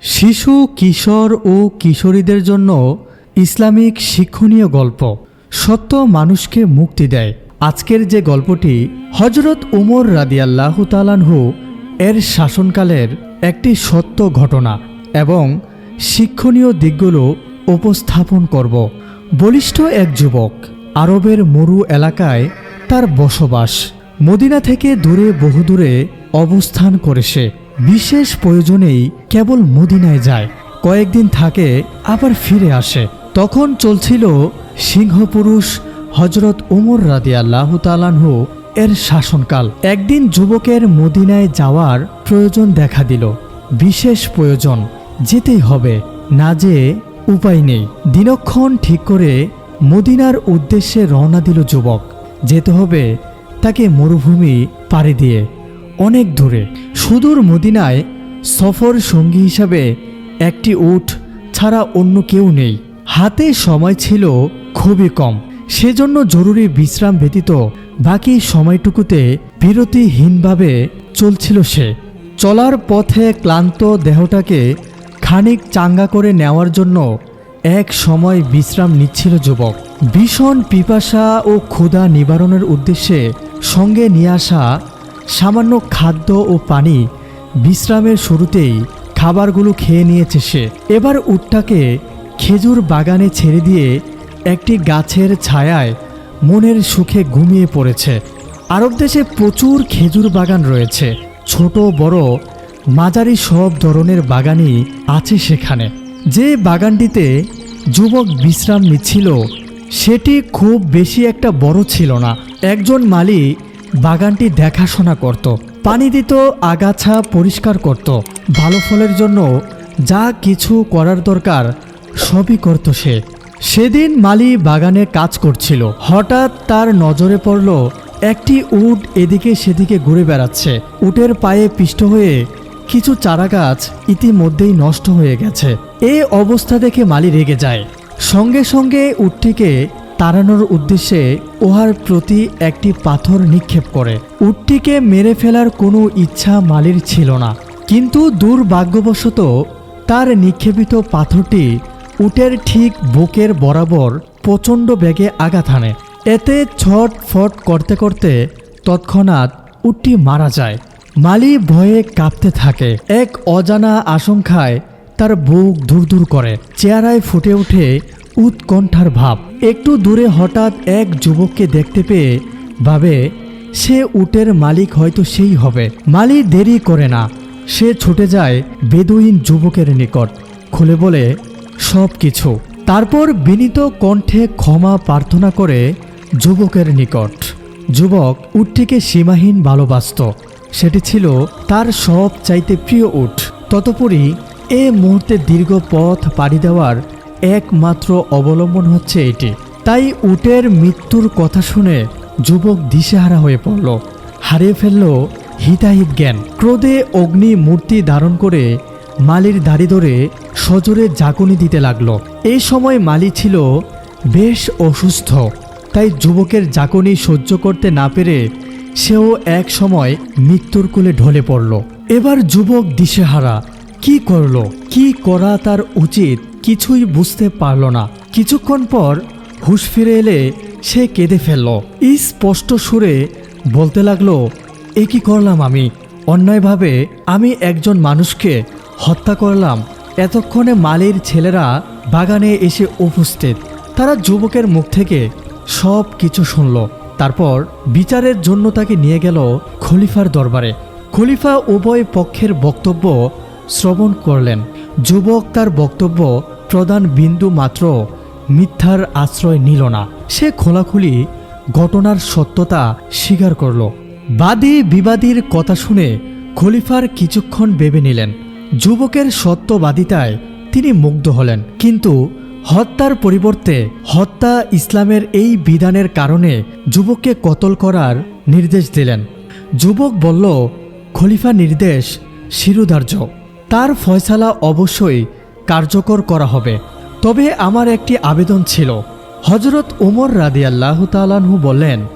শিশু, কিশোর ও কিশোরীদের জন্য ইসলামিক শিক্ষণীয় গল্প। সত্য মানুষকে মুক্তি দেয়। আজকের যে গল্পটি হজরত উমর রাদিয়াল্লাহ তালানহু এর শাসনকালের একটি সত্য ঘটনা এবং শিক্ষণীয় দিকগুলো উপস্থাপন করব। বলিষ্ঠ এক যুবক আরবের মরু এলাকায় তার বসবাস। মদিনা থেকে দূরে বহুদূরে অবস্থান করে সে। বিশেষ প্রয়োজনেই কেবল মদিনায় যায়। কয়েকদিন থাকে, আবার ফিরে আসে। তখন চলছিল সিংহপুরুষ হজরত উমর রাদি আল্লাহ তালানহু এর শাসনকাল। একদিন যুবকের মদিনায় যাওয়ার প্রয়োজন দেখা দিল। বিশেষ প্রয়োজন, যেতেই হবে, না যে উপায় নেই। দিনক্ষণ ঠিক করে মদিনার উদ্দেশ্যে রওনা দিল যুবক। যেতে হবে তাকে মরুভূমি পাড়ি দিয়ে। অনেক দূরে। সুদূর মদিনায় সফর সঙ্গী হিসাবে একটি উঠ ছাড়া অন্য কেউ নেই। হাতে সময় ছিল খুবই কম। সেজন্য জরুরি বিশ্রাম ব্যতীত বাকি সময়টুকুতে বিরতিহীনভাবে চলছিল সে। চলার পথে ক্লান্ত দেহটাকে খানিক চাঙ্গা করে নেওয়ার জন্য এক সময় বিশ্রাম নিচ্ছিল যুবক। ভীষণ পিপাসা ও ক্ষুধা নিবারণের উদ্দেশ্যে সঙ্গে নিয়ে আসা সামান্য খাদ্য ও পানি বিশ্রামের শুরুতেই খাবারগুলো খেয়ে নিয়েছে সে। এবার উটটাকে খেজুর বাগানে ছেড়ে দিয়ে একটি গাছের ছায়ায় মনের সুখে ঘুমিয়ে পড়েছে। আরব দেশে প্রচুর খেজুর বাগান রয়েছে। ছোট, বড়, মাঝারি সব ধরনের বাগানই আছে সেখানে। যে বাগানটিতে যুবক বিশ্রাম নিচ্ছিল, সেটি খুব বেশি একটা বড় ছিল না। একজন মালি বাগানটি দেখাশোনা করত, পানি দিত, আগাছা পরিষ্কার করত, ভালো ফলের জন্য যা কিছু করার দরকার সবই করত সে। সেদিন মালি বাগানে কাজ করছিল। হঠাৎ তার নজরে পড়ল, একটি উট এদিকে সেদিকে ঘুরে বেড়াচ্ছে। উটের পায়ে পিষ্ট হয়ে কিছু চারা গাছ ইতিমধ্যেই নষ্ট হয়ে গেছে। এই অবস্থা দেখে মালি রেগে যায়। সঙ্গে সঙ্গে উটটিকে তাড়ানোর উদ্দেশ্যে উহার প্রতি একটি পাথর নিক্ষেপ করে। উটটিকে মেরে ফেলার কোনো ইচ্ছা মালির ছিল না। কিন্তু দুর্ভাগ্যবশত তার নিক্ষেপিত পাথরটি উটের ঠিক বুকের বরাবর প্রচণ্ড বেগে আঘাত হানে। এতে ছট ফট করতে করতে তৎক্ষণাৎ উটটি মারা যায়। মালি ভয়ে কাঁপতে থাকে। এক অজানা আশঙ্কায় তার বুক দূর করে। চেহারায় ফুটে ওঠে উৎকণ্ঠার ভাব। একটু দূরে হঠাৎ এক যুবককে দেখতে পেয়ে ভাবে, সে উটের মালিক হয়তো সেই হবে। মালি দেরি করে না। সে ছুটে যায় বেদুইন যুবকের নিকট। খুলে বলে, সব কিছু। তারপর বিনীত কণ্ঠে ক্ষমা প্রার্থনা করে যুবকের নিকট। যুবক উটটিকে সীমাহীন ভালোবাসত। সেটি ছিল তার সব চাইতে প্রিয় উট। ততপরি এ মুহূর্তে দীর্ঘ পথ পাড়ি দেওয়ার একমাত্র অবলম্বন হচ্ছে এটি। তাই উটের মৃত্যুর কথা শুনে যুবক দিশেহারা হয়ে পড়ল। হারিয়ে ফেলল হিতাহিত জ্ঞান। ক্রোধে অগ্নি মূর্তি ধারণ করে মালির দাড়ি ধরে সজোরে জাগুনি দিতে লাগল। এই সময় মালি ছিল বেশ অসুস্থ, তাই যুবকের জাকনি সহ্য করতে না পেরে সেও এক সময় মৃত্যুর কোলে ঢলে পড়ল। এবার যুবক দিশেহারা, কি করল? কি করা তার উচিত? কিছুই বুঝতে পারল না। কিছুক্ষণ পর হুঁশ ফিরে এলে সে কেঁদে ফেলল। স্পষ্ট সুরে বলতে লাগল, এ কি করলাম আমি? অন্যায়ভাবে আমি একজন মানুষকে হত্যা করলাম। এতক্ষণে মালির ছেলেরা বাগানে এসে উপস্থিত। তারা যুবকের মুখ থেকে সব কিছু শুনল। তারপর বিচারের জন্য তাকে নিয়ে গেল খলিফার দরবারে। খলিফা উভয় পক্ষের বক্তব্য শ্রবণ করলেন। যুবক তার বক্তব্য প্রধান বিন্দু মাত্র মিথ্যার আশ্রয় নিল না। সে খোলাখুলি ঘটনার সত্যতা স্বীকার করল। বাদী বিবাদীর কথা শুনে খলিফার কিছুক্ষণ ভেবে নিলেন। যুবকের সত্যবাদিতায় তিনি মুগ্ধ হলেন। কিন্তু হত্যার পরিবর্তে হত্যা ইসলামের এই বিধানের কারণে যুবককে কতল করার নির্দেশ দিলেন। যুবক বলল, খলিফা নির্দেশ শিরুধার্য। তার ফয়সালা অবশ্যই কার্যকর করা হবে। তবে আমার একটি আবেদন ছিল। হজরত ওমর রাদি আল্লাহ তালানহু বললেন,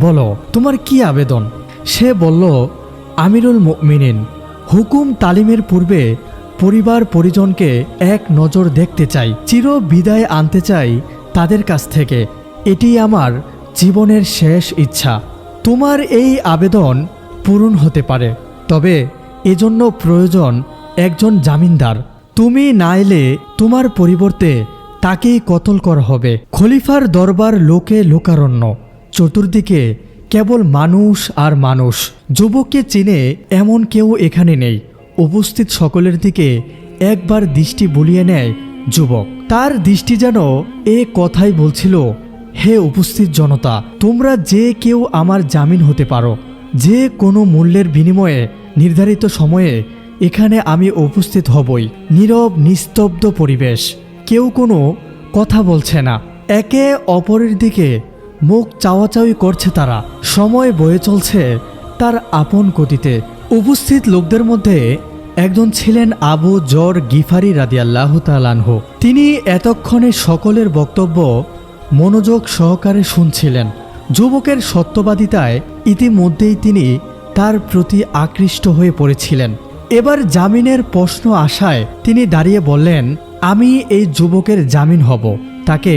বলো, তোমার কি আবেদন? সে বলল, আমিরুল মিনিন হুকুম তালিমের পূর্বে পরিবার পরিজনকে এক নজর দেখতে চাই। চির বিদায় আনতে চাই তাদের কাছ থেকে। এটি আমার জীবনের শেষ ইচ্ছা। তোমার এই আবেদন পূরণ হতে পারে। তবে এজন্য প্রয়োজন একজন জামিনদার। তুমি না এলে তোমার পরিবর্তে তাকেই কতল করা হবে। খলিফার দরবার লোকে লোকারণ্য। চতুর্দিকে কেবল মানুষ আর মানুষ। যুবককে চিনে এমন কেউ এখানে নেই। উপস্থিত সকলের দিকে একবার দৃষ্টি বলিয়ে নেয় যুবক। তার দৃষ্টি যেন এ কথাই বলছিল, হে উপস্থিত জনতা, তোমরা যে কেউ আমার জামিন হতে পারো। যে কোনো মূল্যের বিনিময়ে নির্ধারিত সময়ে এখানে আমি উপস্থিত হবই। নীরব, নিস্তব্ধ পরিবেশ। কেউ কোনো কথা বলছে না। একে অপরের দিকে মুখ চাওয়াচাওয়ি করছে তারা। সময় বয়ে চলছে তার আপন গতিতে। উপস্থিত লোকদের মধ্যে একজন ছিলেন আবু জর গিফারি রাদিয়াল্লাহু তালানহু তিনি এতক্ষণে সকলের বক্তব্য মনোযোগ সহকারে শুনছিলেন। যুবকের সত্যবাদিতায় ইতিমধ্যেই তিনি তার প্রতি আকৃষ্ট হয়ে পড়েছিলেন। এবার জামিনের প্রশ্ন আসায় তিনি দাঁড়িয়ে বললেন, আমি এই যুবকের জামিন হব। তাকে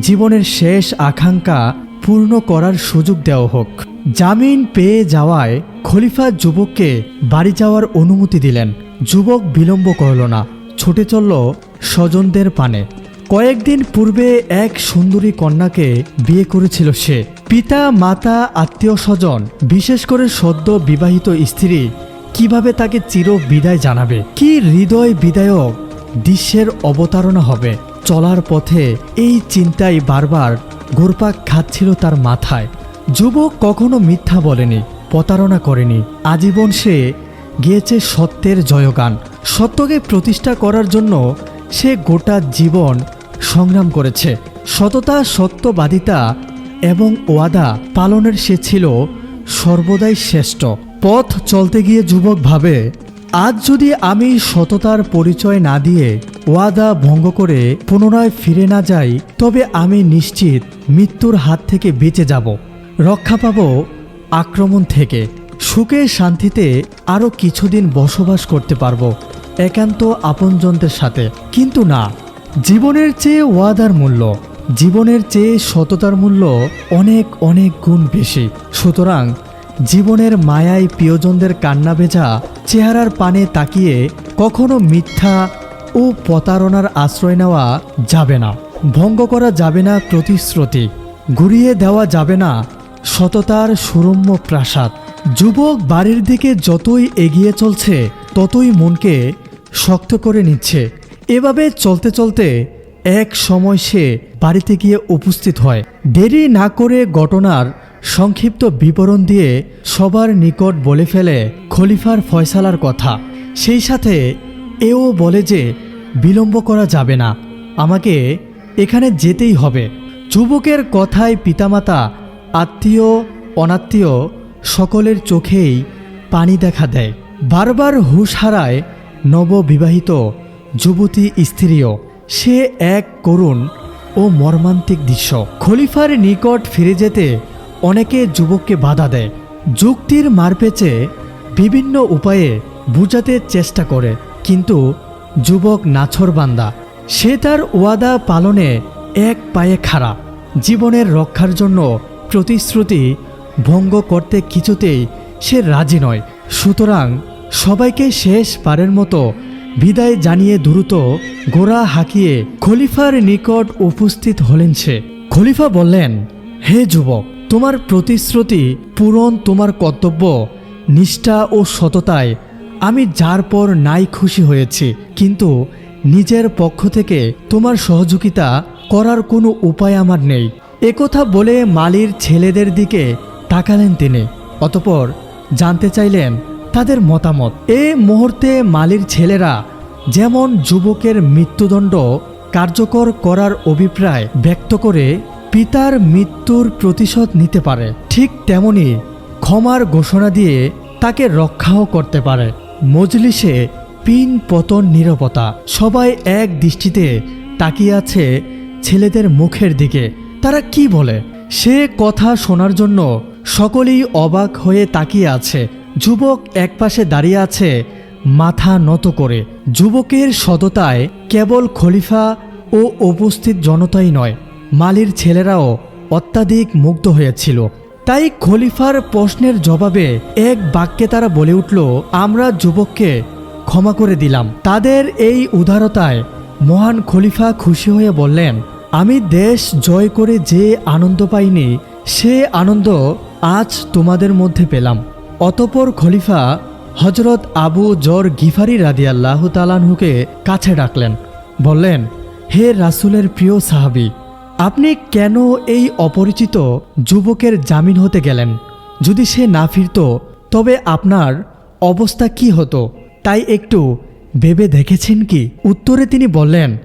জীবনের শেষ আকাঙ্ক্ষা পূর্ণ করার সুযোগ দেওয়া হোক। জামিন পেয়ে যাওয়ায় খলিফা যুবককে বাড়ি যাওয়ার অনুমতি দিলেন। যুবক বিলম্ব করল না, ছুটে চলল স্বজনদের পানে। কয়েকদিন পূর্বে এক সুন্দরী কন্যাকে বিয়ে করেছিল সে। পিতা, মাতা, আত্মীয় স্বজন, বিশেষ করে সদ্য বিবাহিত স্ত্রী কীভাবে তাকে চির বিদায় জানাবে? কি হৃদয় বিদায়ক দৃশ্যের অবতারণা হবে? চলার পথে এই চিন্তাই বারবার ঘুরপাক খাচ্ছিল তার মাথায়। যুবক কখনো মিথ্যা বলেনি, প্রতারণা করেনি। আজীবন সে গিয়েছে সত্যের জয়গান। সত্যকে প্রতিষ্ঠা করার জন্য সে গোটা জীবন সংগ্রাম করেছে। সততা, সত্যবাদিতা এবং ওয়াদা পালনের সে ছিল সর্বদাই শ্রেষ্ঠ। পথ চলতে গিয়ে যুবক ভাবে, আজ যদি আমি সততার পরিচয় না দিয়ে ওয়াদা ভঙ্গ করে পুনরায় ফিরে না যাই, তবে আমি নিশ্চিত মৃত্যুর হাত থেকে বেঁচে যাব। রক্ষা পাব আক্রমণ থেকে। সুখে শান্তিতে আরও কিছুদিন বসবাস করতে পারব, একান্ত আপনজনদের সাথে। কিন্তু না, জীবনের চেয়ে ওয়াদার মূল্য, জীবনের চেয়ে সততার মূল্য অনেক অনেক গুণ বেশি। সুতরাং জীবনের মায়ায় প্রিয়জনদের কান্না ভেজা চেহারার পানে তাকিয়ে কখনো মিথ্যা ও প্রতারণার আশ্রয় নেওয়া যাবে না। ভঙ্গ করা যাবে না প্রতিশ্রুতি ঘুরিয়ে দেওয়া যাবে না সততার সুরম্য প্রাসাদ। যুবক বাড়ির দিকে যতই এগিয়ে চলছে, ততই মনকে শক্ত করে নিচ্ছে। এভাবে চলতে চলতে এক সময় সে বাড়িতে গিয়ে উপস্থিত হয়। দেরি না করে ঘটনার সংক্ষিপ্ত বিবরণ দিয়ে সবার নিকট বলে ফেলে খলিফার ফয়সালার কথা। সেই সাথে এও বলে যে, বিলম্ব করা যাবে না। আমাকে এখানে যেতেই হবে। যুবকের কথায় পিতামাতা, আত্মীয়, অনাত্মীয় সকলের চোখেই পানি দেখা দেয়। বারবার হুশ হারায় নববিবাহিত যুবতী স্ত্রীও। সে এক করুণ ও মর্মান্তিক দৃশ্য। খলিফার নিকট ফিরে যেতে অনেকে যুবককে বাধা দেয়। যুক্তির মারপেচে বিভিন্ন উপায়ে বুঝাতে চেষ্টা করে, কিন্তু যুবক নাছরবান্দা, সে তার ওয়াদা পালনে এক পায়ে খাড়া। জীবনের রক্ষার জন্য প্রতিশ্রুতি ভঙ্গ করতে কিছুতেই সে রাজি নয়। সুতরাং সবাইকে শেষ পারের মতো বিদায় জানিয়ে দ্রুত গোড়া হাঁকিয়ে খলিফার নিকট উপস্থিত হলেন সে। খলিফা বললেন, হে যুবক তোমার প্রতিশ্রুতি পূরণ তোমার কর্তব্য, নিষ্ঠা ও সততায়। আমি যার পর নাই খুশি হয়েছি, কিন্তু নিজের পক্ষ থেকে তোমার সহযোগিতা করার কোনো উপায় আমার নেই। একথা বলে মালির ছেলেদের দিকে তাকালেন তিনি, অতপর জানতে চাইলেন তাদের মতামত। এ মুহূর্তে মালির ছেলেরা যেমন যুবকের মৃত্যুদণ্ড কার্যকর করার অভিপ্রায় ব্যক্ত করে পিতার মৃত্যুর প্রতিশোধ নিতে পারে, ঠিক তেমনি ক্ষমার ঘোষণা দিয়ে তাকে রক্ষাও করতে পারে। মজলিসে পিন পতন নীরবতা, সবাই এক দৃষ্টিতে তাকিয়ে আছে ছেলেদের মুখের দিকে। তারা কি বলে? সে কথা শোনার জন্য সকলেই অবাক হয়ে তাকিয়ে আছে। যুবক একপাশে দাঁড়িয়ে আছে মাথা নত করে। যুবকের সততায় কেবল খলিফা ও উপস্থিত জনতাই নয় মালির ছেলেরাও অত্যাধিক মুগ্ধ হয়েছিল। তাই খলিফার প্রশ্নের জবাবে এক বাক্যে তারা বলে উঠল, আমরা যুবককে ক্ষমা করে দিলাম। তাদের এই উদারতায় মহান খলিফা খুশি হয়ে বললেন, আমি দেশ জয় করে যে আনন্দ পাইনি, সে আনন্দ আজ তোমাদের মধ্যে পেলাম। অতপর খলিফা হজরত আবু জর গিফারি রাদিয়াল্লাহু তালানহুকে কাছে ডাকলেন, বললেন, হে রাসূলের প্রিয় সাহাবি আপনি কেন এই অপরিচিত যুবকের জামিন হতে গেলেন? যদি সে না ফিরত, তবে আপনার অবস্থা কি হতো? তাই একটু ভেবে দেখেছেন কি? উত্তরে তিনি বললেন,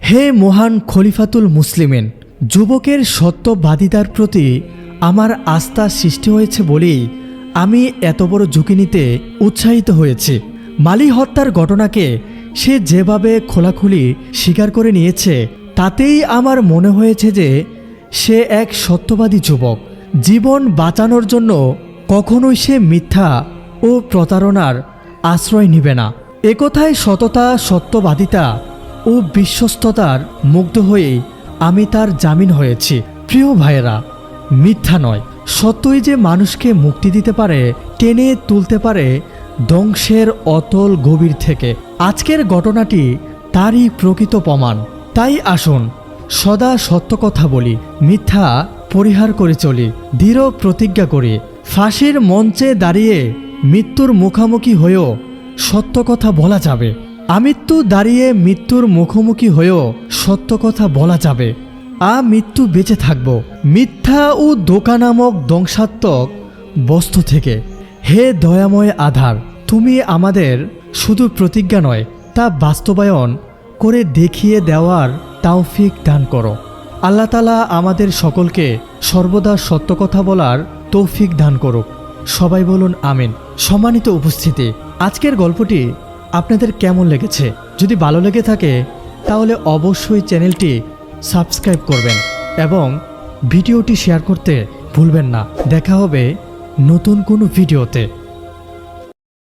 হে মহান খলিফাতুল মুসলিমেন, যুবকের সত্যবাদিতার প্রতি আমার আস্থা সৃষ্টি হয়েছে বলেই আমি এত বড় ঝুঁকি নিতে উৎসাহিত হয়েছি। মালি হত্যার ঘটনাকে সে যেভাবে খোলাখুলি স্বীকার করে নিয়েছে তাতেই আমার মনে হয়েছে যে সে এক সত্যবাদী যুবক। জীবন বাঁচানোর জন্য কখনোই সে মিথ্যা ও প্রতারণার আশ্রয় নিবে না। একথায় সততা, সত্যবাদিতা ও বিশ্বস্ততার মুগ্ধ হয়েই আমি তার জামিন হয়েছি। প্রিয় ভাইয়েরা, মিথ্যা নয়। সত্যই যে মানুষকে মুক্তি দিতে পারে, টেনে তুলতে পারে, ধ্বংসের অতল গভীর থেকে। আজকের ঘটনাটি তারই প্রকৃত প্রমাণ। তাই আসুন, সদা সত্য কথা বলি, মিথ্যা পরিহার করে চলি, দৃঢ় প্রতিজ্ঞা করি। ফাঁসির মঞ্চে দাঁড়িয়ে মৃত্যুর মুখামুখি হয়েও সত্য কথা বলা যাবে। আমৃত্যু দাঁড়িয়ে মৃত্যুর মুখোমুখি হয়েও সত্য কথা বলা যাবে। আ মৃত্যু বেঁচে থাকব। মিথ্যা ও দোকা নামক ধ্বংসাত্মক বস্তু থেকে। হে দয়াময় আধার, তুমি আমাদের শুধু প্রতিজ্ঞা নয়, তা বাস্তবায়ন করে দেখিয়ে দেওয়ার তাওফিক দান করো। আল্লাহ তালা আমাদের সকলকে সর্বদা সত্য কথা বলার তৌফিক দান করুক। সবাই বলুন আমিন। সম্মানিত উপস্থিতি, আজকের গল্পটি আপনাদের কেমন লেগেছে? যদি ভালো লেগে থাকে, তাহলে অবশ্যই চ্যানেলটি সাবস্ক্রাইব করবেন এবং ভিডিওটি শেয়ার করতে ভুলবেন না। দেখা হবে নতুন কোনো ভিডিওতে।